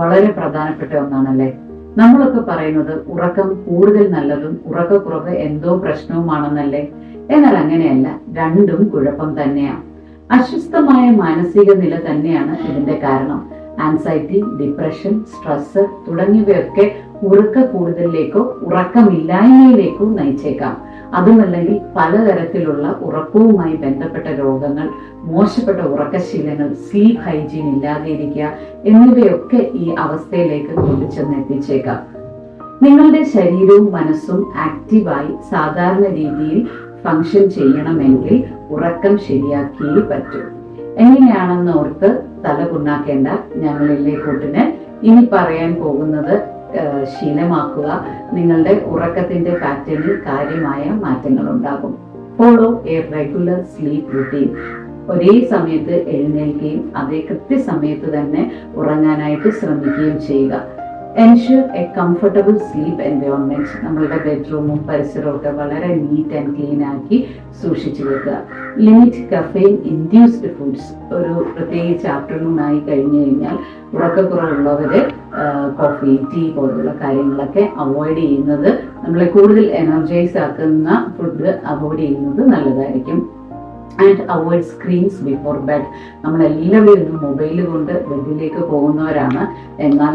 വളരെ പ്രധാനപ്പെട്ട ഒന്നാണല്ലേ? നമ്മളൊക്കെ പറയുന്നത് ഉറക്കം കൂടുതൽ നല്ലതും ഉറക്കക്കുറവ് എന്തോ പ്രശ്നവുമാണെന്നല്ലേ? എന്നാൽ അങ്ങനെയല്ല രണ്ടും കുഴപ്പം തന്നെയാണ് അസ്വസ്ഥമായ മാനസിക നില തന്നെയാണ് ഇതിന്റെ കാരണം. ആൻസൈറ്റി ഡിപ്രഷൻ സ്ട്രെസ് തുടങ്ങിയവയൊക്കെ ഉറക്ക കൂടുതലിലേക്കോ ഉറക്കമില്ലായ്മയിലേക്കോ നയിച്ചേക്കാം. അതുമല്ലെങ്കിൽ പലതരത്തിലുള്ള ഉറക്കവുമായി ബന്ധപ്പെട്ട രോഗങ്ങൾ മോശപ്പെട്ട ഉറക്കശീലങ്ങൾ സ്ലീപ്പ് ഹൈജീൻ ഇല്ലാതിരിക്കുക എന്നിവയൊക്കെ ഈ അവസ്ഥയിലേക്ക് കൊണ്ടുചെന്ന് എത്തിച്ചേക്കാം നിങ്ങളുടെ ശരീരവും മനസ്സും ആക്റ്റീവായി സാധാരണ രീതിയിൽ ഫങ്ഷൻ ചെയ്യണമെങ്കിൽ ഉറക്കം ശരിയാക്കിയേ പറ്റൂ. എങ്ങനെയാണെന്ന് ഓർത്ത് തല കുണ്ണാക്കേണ്ട ഞങ്ങളിലെ കൂട്ടിന് ഇനി പറയാൻ പോകുന്നത് ശീലമാക്കുക. നിങ്ങളുടെ ഉറക്കത്തിന്റെ പാറ്റേണിൽ കാര്യമായ മാറ്റങ്ങൾ ഉണ്ടാകും follow a regular sleep routine. ഒരേ സമയത്ത് എഴുന്നേൽക്കുകയും അതേ കൃത്യസമയത്ത് തന്നെ ഉറങ്ങാനായിട്ട് ശ്രമിക്കുകയും ചെയ്യുക. Ensure a comfortable sleep environment നമ്മളുടെ ബെഡ്റൂമും പരിസരവും ഒക്കെ വളരെ നീറ്റ് ആൻഡ് ക്ലീൻ ആക്കി സൂക്ഷിച്ചു വെക്കുക. ലിമിറ്റ് കഫെയിൻ ഇൻഡ്യൂസ്ഡ് ഫുഡ്സ് ഒരു പ്രത്യേകിച്ച് ആഫ്റ്റർനൂൺ ആയി കഴിഞ്ഞു കഴിഞ്ഞാൽ ഉറക്കക്കുറവുള്ളവര് കോഫി ടീ പോലുള്ള കാര്യങ്ങളൊക്കെ അവോയ്ഡ് ചെയ്യുന്നത് നമ്മളെ കൂടുതൽ എനർജൈസ് ആക്കുന്ന ഫുഡ് അവോയ്ഡ് ചെയ്യുന്നത് നല്ലതായിരിക്കും. And avoid screens before bed നമ്മൾ എല്ലാവരും ഇന്ന് മൊബൈൽ കൊണ്ട് ബെഡിലേക്ക് പോകുന്നവരാണ്. എന്നാൽ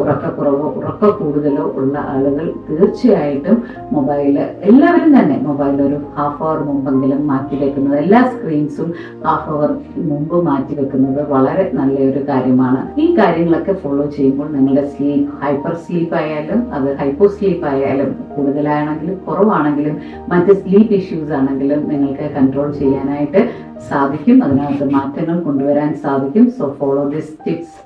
ഉറക്കക്കുറവോ ഉറക്ക കൂടുതലോ ഉള്ള ആളുകൾ തീർച്ചയായിട്ടും മൊബൈൽ എല്ലാവരും തന്നെ മൊബൈൽ ഒരു ഹാഫ് അവർ മുമ്പെങ്കിലും മാറ്റി വെക്കുന്നത് എല്ലാ സ്ക്രീൻസും ഹാഫ് അവർ മുമ്പ് മാറ്റി വെക്കുന്നത് വളരെ നല്ലൊരു കാര്യമാണ്. ഈ കാര്യങ്ങളൊക്കെ ഫോളോ ചെയ്യുമ്പോൾ നിങ്ങളുടെ സ്ലീപ്പ് ഹൈപ്പർ സ്ലീപ്പ് ആയാലും അത് ഹൈപ്പോ സ്ലീപ്പ് ആയാലും കൂടുതലാണെങ്കിലും കുറവാണെങ്കിലും മറ്റ് സ്ലീപ്പ് ഇഷ്യൂസ് ആണെങ്കിലും നിങ്ങൾക്ക് കൺട്രോൾ ചെയ്യാനായിട്ട് സാധിക്കും. അതിനകത്ത് മാറ്റങ്ങൾ കൊണ്ടുവരാൻ സാധിക്കും. So follow this tips